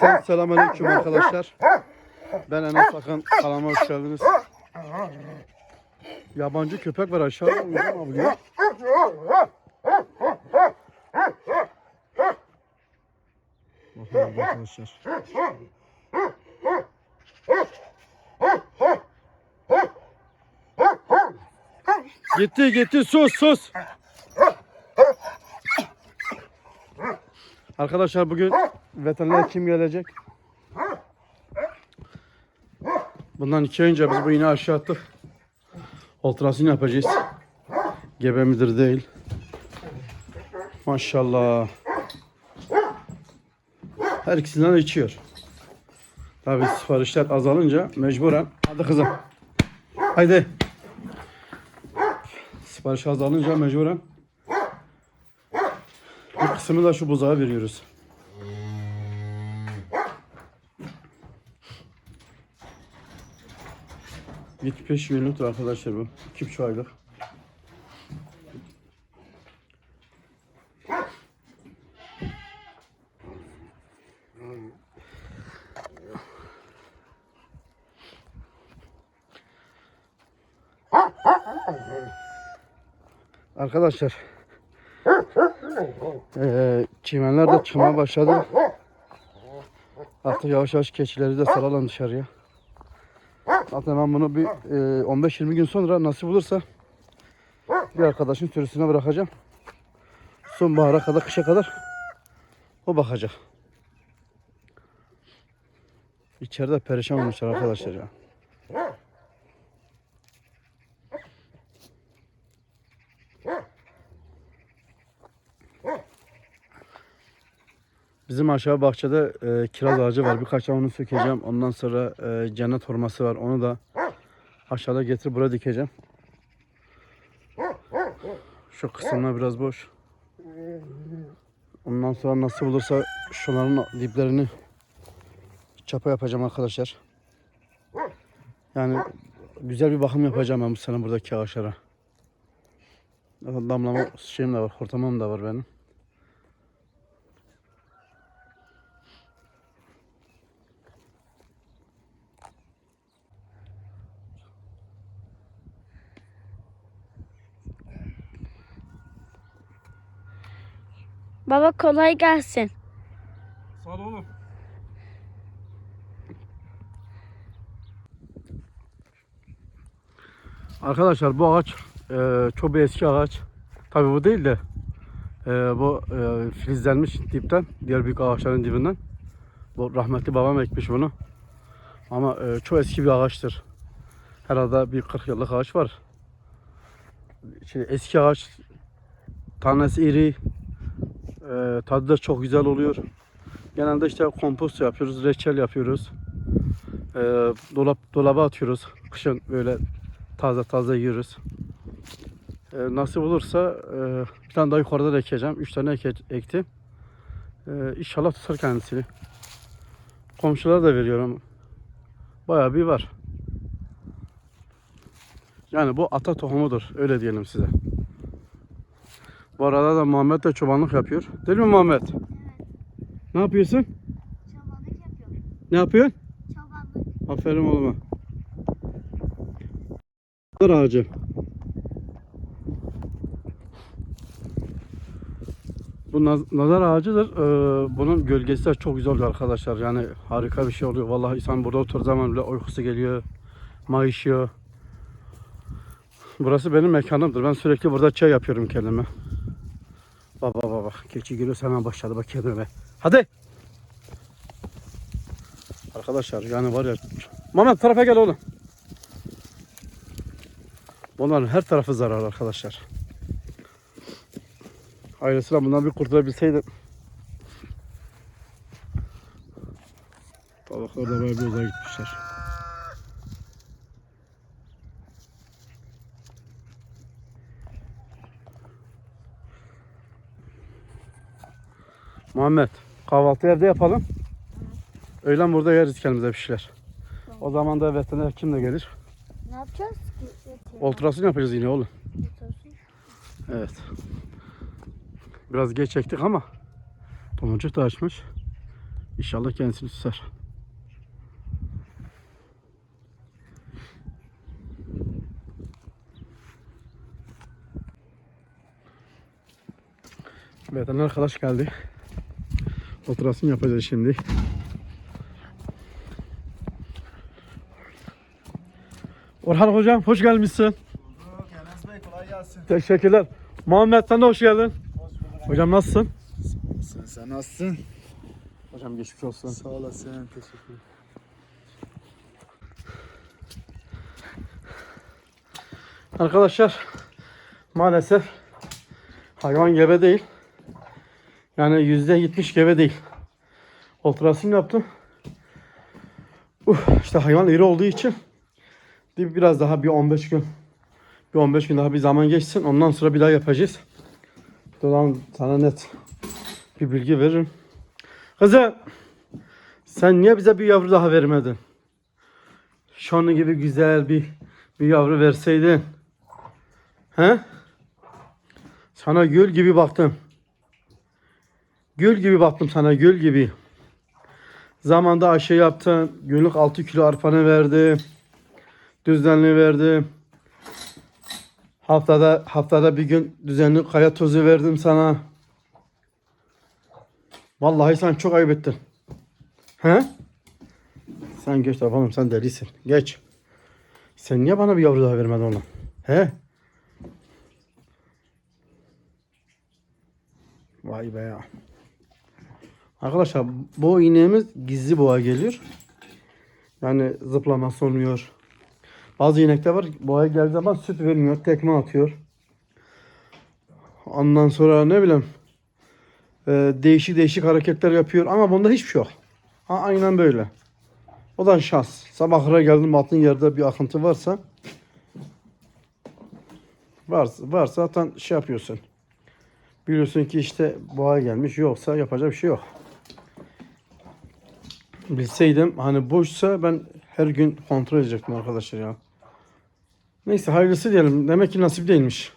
Cümleten selamünaleyküm arkadaşlar. Ben Enes Akın. Kanalıma hoş geldiniz. Yabancı köpek var aşağıda. Uyuyor mu bugün? Bakın arkadaşlar. Gitti gitti sus sus. Arkadaşlar bugün veteriner kim gelecek? Bundan iki ay önce biz bu iğne aşağı attık. Ultrasını yapacağız. Gebe midir değil. Maşallah. Her ikisinden de içiyor. Tabi siparişler azalınca mecburen. Hadi kızım. Haydi. Sipariş azalınca mecburen. Bir kısmını da şu buzağa veriyoruz. Yetmiş beş günlüktür arkadaşlar bu. İki buçuk aylık. Arkadaşlar eee çimenler de çıkmaya başladı. Artık yavaş yavaş keçileri de salalım dışarıya. Zaten ben bunu bir eee, 15-20 gün sonra nasip olursa bir arkadaşın sürüsüne bırakacağım. Sonbahara kadar, kışa kadar o bakacak. İçeride perişan olmuşlar arkadaşlar ya. Bizim aşağı bahçede e, kiraz ağacı var. Birkaç tane onu sökeceğim. Ondan sonra e, cennet hurması var. Onu da aşağıda getir buraya dikeceğim. Şu kısımlar biraz boş. Ondan sonra nasıl olursa şunların diplerini çapa yapacağım arkadaşlar. Yani güzel bir bakım yapacağım ben bu sene buradaki ağaçlara. Damlama şeyim de var, hortamam da var benim. Baba kolay gelsin. Sağ ol oğlum. Arkadaşlar bu ağaç e, çok eski ağaç. Tabii bu değil de e, bu e, filizlenmiş dipten, diğer büyük ağaçların dibinden. Bu rahmetli babam ekmiş bunu. Ama e, çok eski bir ağaçtır. Herhalde bir 40 yıllık ağaç var. Şey, eski ağaç tanesi iri, e, tadı da çok güzel oluyor. Genelde işte kompost yapıyoruz, reçel yapıyoruz. E, dolap dolaba atıyoruz. Kışın böyle taze taze yiyoruz. E, nasip olursa e, bir tane daha yukarıda da ekeceğim. Üç tane eke, ektim. E, inşallah tutar kendisini. Komşulara da veriyorum. Bayağı bir var. Yani bu ata tohumudur. Öyle diyelim size. Bu arada da Muhammed de çobanlık yapıyor. Değil mi Muhammed? Ne yapıyorsun? Çobanlık yapıyorum. Ne yapıyorsun? Çobanlık. Aferin oğluma. Nazar ağacı. Bu naz- nazar ağacıdır. Ee, bunun gölgesi de çok güzel oluyor arkadaşlar. Yani harika bir şey oluyor. Vallahi insan burada oturduğu zaman bile uykusu geliyor. Mayışıyor. Burası benim mekanımdır. Ben sürekli burada çay yapıyorum kendime. Baba baba. Keçi geliyor hemen başladı bak kendime. Hadi. Arkadaşlar yani var ya. Mehmet tarafa gel oğlum. Bunların her tarafı zarar arkadaşlar. Ailesiyle bundan bir kurtulabilseydim. Balıklar da bayağı bir uzağa gitmişler. Muhammed kahvaltı evde yapalım. Öğlen burada yeriz kendimize bir şeyler. O zaman da veteriner kimle gelir? Ne yapacağız ki? Ultrason yapacağız yine oğlum. Evet. Biraz geç çektik ama tomurcuk da açmış. İnşallah kendisini tutar. Veteriner arkadaş geldi. Ultrason yapacağız şimdi. Orhan hocam hoş gelmişsin. Enes Bey kolay gelsin. Teşekkürler. Muhammed sen de hoş geldin. Hoş bulduk. Hocam nasılsın? Sen, sen nasılsın? Hocam geçmiş olsun. Sağ olasın. Teşekkür. Arkadaşlar maalesef hayvan gebe değil. Yani yüzde yetmiş gebe değil. Ultrason yaptım. Uh, işte hayvan iri olduğu için bir- biraz daha bir 15 gün bir 15 gün daha bir zaman geçsin. Ondan sonra bir daha yapacağız. Dolan sana net bir bilgi veririm. Kızım sen niye bize bir yavru daha vermedin? Şunu gibi güzel bir bir yavru verseydin. He? Sana gül gibi baktım. Gül gibi baktım sana gül gibi. Zamanda aşı yaptım. Günlük 6 kilo arpanı verdi. Düzenli verdi. Haftada haftada bir gün düzenli kaya tozu verdim sana. Vallahi sen çok ayıp ettin. He? Sen geç oğlum sen delisin. Geç. Sen niye bana bir yavru daha vermedin oğlum? He? Vay be ya. Arkadaşlar bu iğnemiz gizli boğa geliyor. Yani zıplaması olmuyor. Bazı inekler var boğa geldiği zaman süt vermiyor. Tekme atıyor. Ondan sonra ne bileyim e, değişik değişik hareketler yapıyor ama bunda hiçbir şey yok. Ha, aynen böyle. O da şans. Sabahlara geldim altın yerde bir akıntı varsa varsa, varsa zaten şey yapıyorsun. Biliyorsun ki işte boğa gelmiş yoksa yapacak bir şey yok. Bilseydim hani boşsa ben her gün kontrol edecektim arkadaşlar ya. Neyse hayırlısı diyelim. Demek ki nasip değilmiş.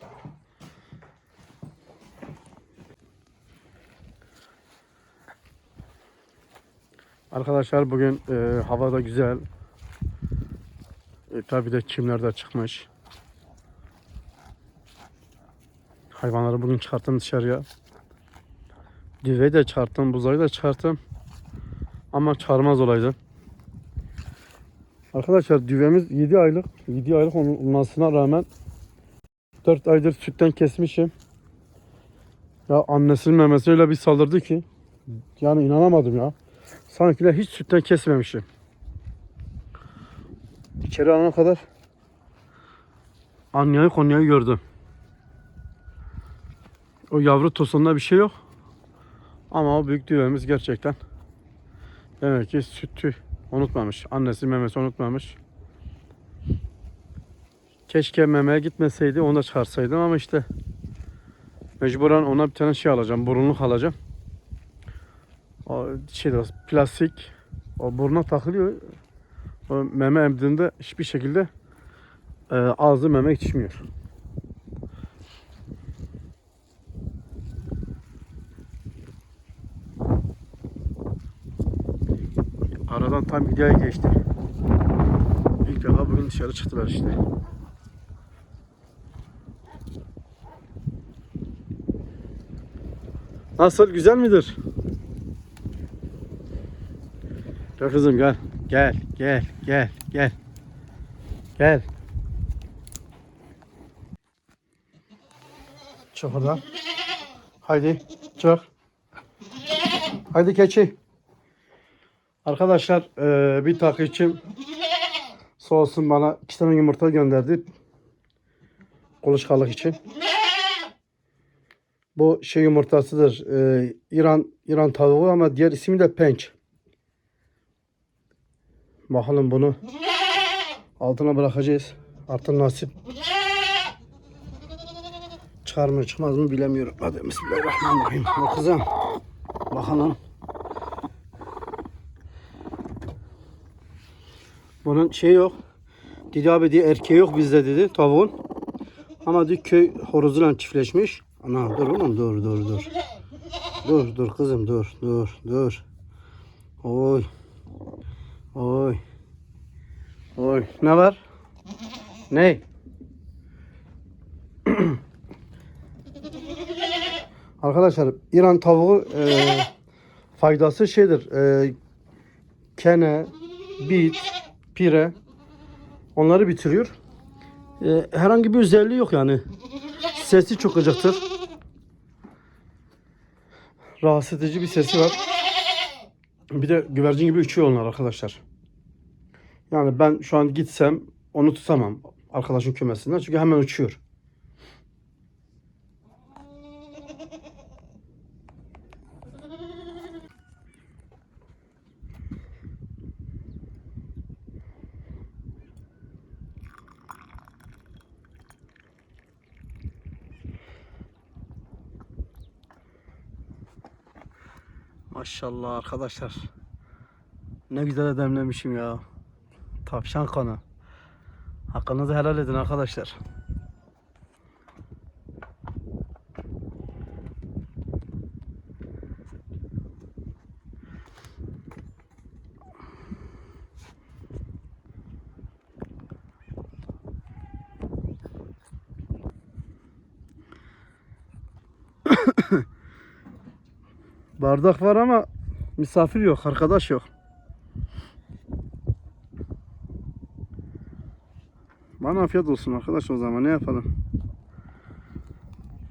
Arkadaşlar bugün e, hava da güzel. E, tabii de çimler de çıkmış. Hayvanları bugün çıkarttım dışarıya. Düveyi de çıkarttım, buzayı da çıkarttım. Ama çağırmaz olaydı. Arkadaşlar düvemiz 7 aylık. 7 aylık olmasına rağmen 4 aydır sütten kesmişim. Ya annesinin memesine öyle bir saldırdı ki yani inanamadım ya. Sanki de hiç sütten kesmemişim. İçeri alana kadar Anya'yı Konya'yı gördüm. O yavru tosununda bir şey yok. Ama o büyük düvemiz gerçekten demek ki sütü unutmamış. Annesi memesi unutmamış. Keşke memeye gitmeseydi onu da çıkarsaydım ama işte mecburen ona bir tane şey alacağım. Burunluk alacağım. O şey de plastik o buruna takılıyor. O meme emdiğinde hiçbir şekilde e, ağzı meme yetişmiyor. Aradan tam bir ay geçti. İlk defa bugün dışarı çıktılar işte. Nasıl güzel midir? Gel kızım gel. Gel gel gel gel. Gel. Çık oradan. Haydi çık. Haydi keçi. Arkadaşlar eee, bir takipçim sağ olsun bana iki tane yumurta gönderdi. Kuluçkalık için. Bu şey yumurtasıdır. Eee, İran İran tavuğu ama diğer ismi de penç. Bakalım bunu altına bırakacağız. Artık nasip. Çıkar mı çıkmaz mı bilemiyorum. Hadi bismillahirrahmanirrahim. Kızım. Bakalım. Bunun şey yok. Dedi abi diye erkeği yok bizde dedi tavuğun. Ama diyor köy horozuyla çiftleşmiş. Ana dur oğlum dur dur dur. Dur dur kızım dur dur dur. Oy. Oy. Oy. Ne var? Ne? Arkadaşlar İran tavuğu e, faydası şeydir. E, kene, bit, pire onları bitiriyor. E, herhangi bir özelliği yok yani. Sesi çok gıcıktır. Rahatsız edici bir sesi var. Bir de güvercin gibi uçuyor onlar arkadaşlar. Yani ben şu an gitsem onu tutamam arkadaşın kümesinden çünkü hemen uçuyor. Maşallah arkadaşlar. Ne güzel demlemişim ya. Tavşan kanı. Hakkınızı helal edin arkadaşlar. Bardak var ama misafir yok, arkadaş yok. Bana afiyet olsun arkadaş o zaman ne yapalım.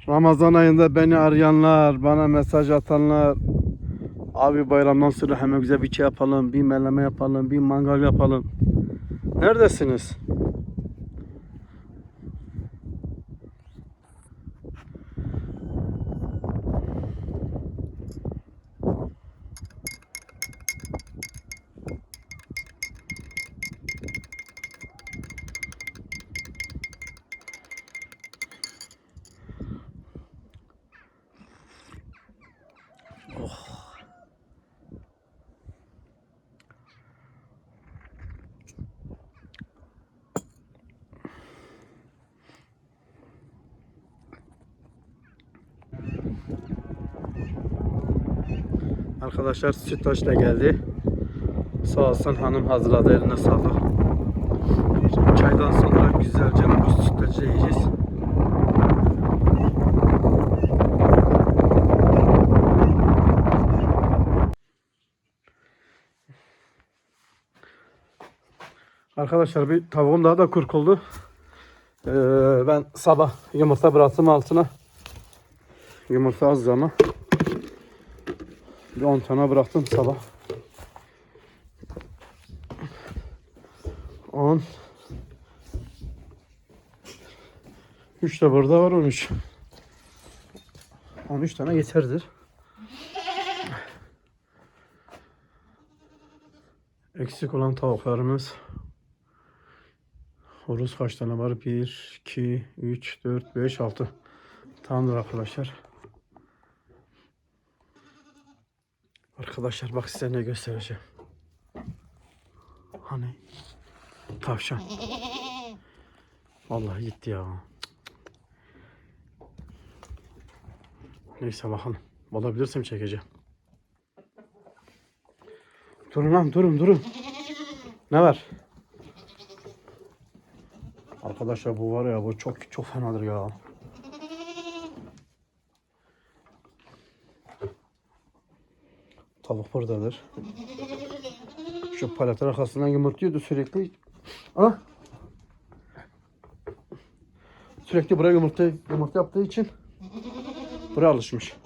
Ramazan ayında beni arayanlar, bana mesaj atanlar. Abi bayramdan sonra hemen güzel bir şey yapalım, bir meleme yapalım, bir mangal yapalım. Neredesiniz? Arkadaşlar sütlaç da geldi. Sağ olsun hanım hazırladı eline sağlık. Şimdi çaydan sonra güzelce bu sütlacı yiyeceğiz. Arkadaşlar bir tavuğum daha da kurkuldu. Ee, ben sabah yumurta bıraktım altına. Yumurta az ama. Bir 10 tane bıraktım sabah. 10 3 de burada var 13. 13 tane yeterdir. Eksik olan tavuklarımız. Horoz kaç tane var? 1, 2, 3, 4, 5, 6. Tamamdır arkadaşlar. Arkadaşlar bak size ne göstereceğim. Hani tavşan. Vallahi gitti ya. Neyse bakalım. Bulabilirsem çekeceğim. Durun lan durun durun. Ne var? Arkadaşlar bu var ya bu çok çok fenadır ya. Tavuk buradadır. Şu paletin arkasından yumurtluyordu sürekli. Ana. Sürekli buraya yumurta, yumurta yaptığı için Buraya alışmış.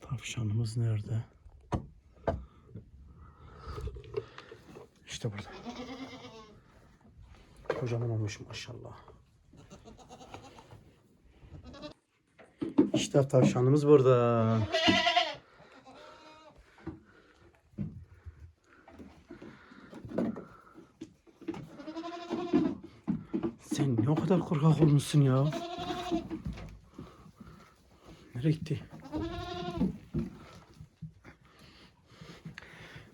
Tavşanımız nerede? İşte burada. Kocaman olmuş maşallah. İşte tavşanımız burada. Sen ne o kadar korkak olmuşsun ya. Nereye gitti?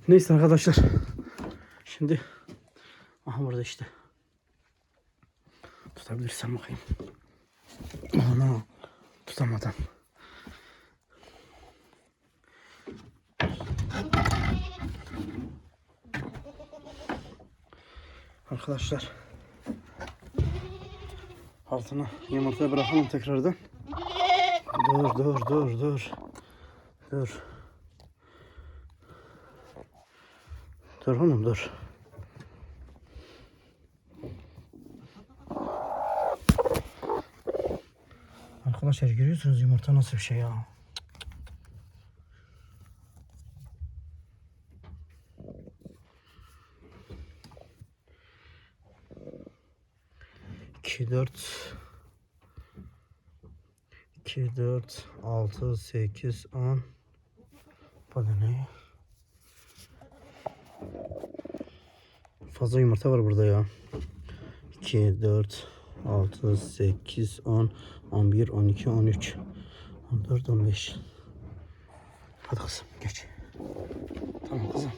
Neyse arkadaşlar. Şimdi aha burada işte. Tutabilirsem bakayım. Ana tutamadım. Arkadaşlar altına yumurtayı bırakalım tekrardan. Dur dur dur dur. Dur. Dur oğlum dur. Arkadaşlar görüyorsunuz yumurta nasıl bir şey ya. İki dört iki dört altı sekiz on bu da ne? Fazla yumurta var burada ya. 2, 4, 6, 8, 10, 11, 12, 13, 14, 15. Hadi kızım geç. Tamam kızım.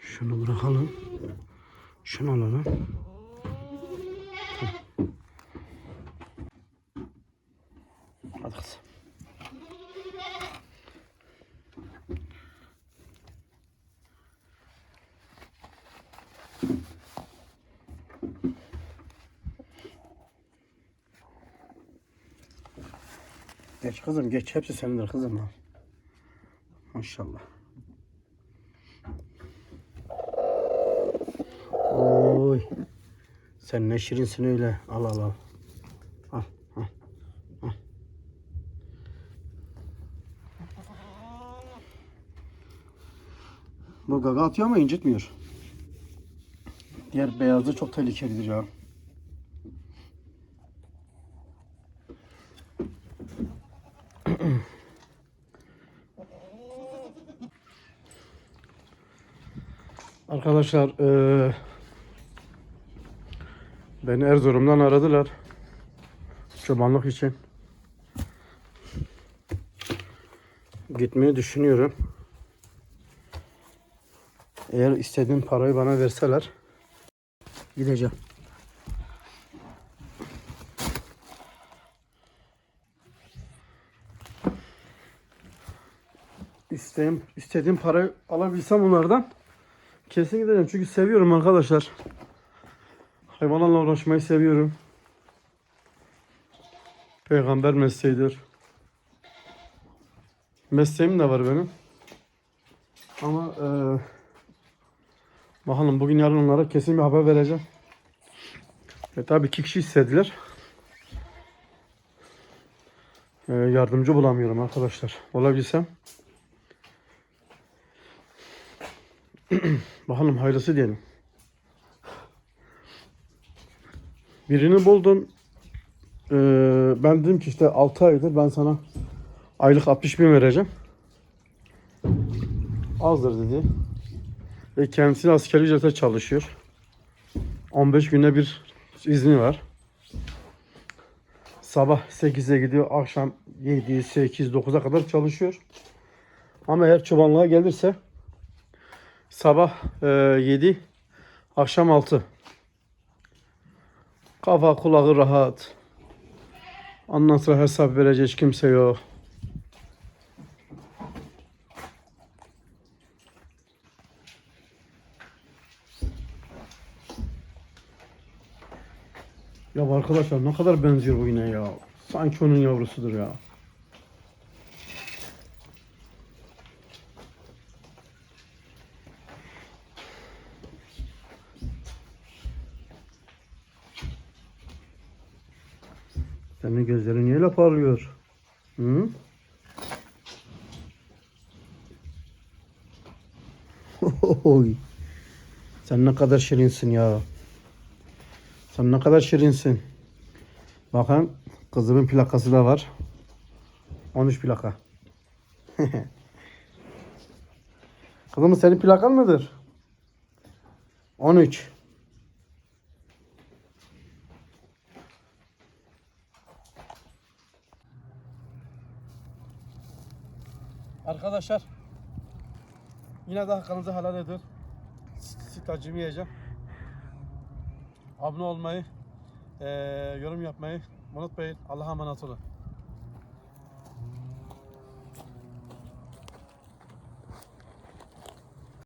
Şunu bırakalım. Şunu alalım. Hadi kızım. Geç kızım geç. Hepsi senindir kızım ha. Maşallah. Oy. Sen ne şirinsin öyle. Al al al. Al al. al. Bu gaga atıyor ama incitmiyor. Diğer beyazı çok tehlikelidir ya. Arkadaşlar eee beni Erzurum'dan aradılar. Çobanlık için. Gitmeyi düşünüyorum. Eğer istediğim parayı bana verseler gideceğim. İstediğim, istediğim parayı alabilsem onlardan kesin gideceğim. Çünkü seviyorum arkadaşlar. Hayvanlarla uğraşmayı seviyorum. Peygamber mesleğidir. Mesleğim de var benim. Ama eee bakalım bugün yarın onlara kesin bir haber vereceğim. E tabi iki kişi istediler. E, yardımcı bulamıyorum arkadaşlar. Olabilsem. bakalım hayırlısı diyelim. Birini buldum. Ee, ben dedim ki işte 6 aydır ben sana aylık 60 bin vereceğim. Azdır dedi. Ve kendisi askeri ücrete çalışıyor. 15 günde bir izni var. Sabah 8'e gidiyor, akşam 7, 8, 9'a kadar çalışıyor. Ama eğer çobanlığa gelirse sabah e, 7, akşam 6. Kafa kulağı rahat. Ondan sonra hesap verecek kimse yok. Ya arkadaşlar ne kadar benziyor bu yine ya. Sanki onun yavrusudur ya. Senin gözlerin niye öyle parlıyor? Hı? Oy. Sen ne kadar şirinsin ya. Sen ne kadar şirinsin. Bakın kızımın plakası da var. 13 plaka. Kızım senin plakan mıdır? 13. Arkadaşlar yine de hakkınızı helal edin. Süt acımayacağım. Abone olmayı, eee, yorum yapmayı unutmayın. Allah'a emanet olun.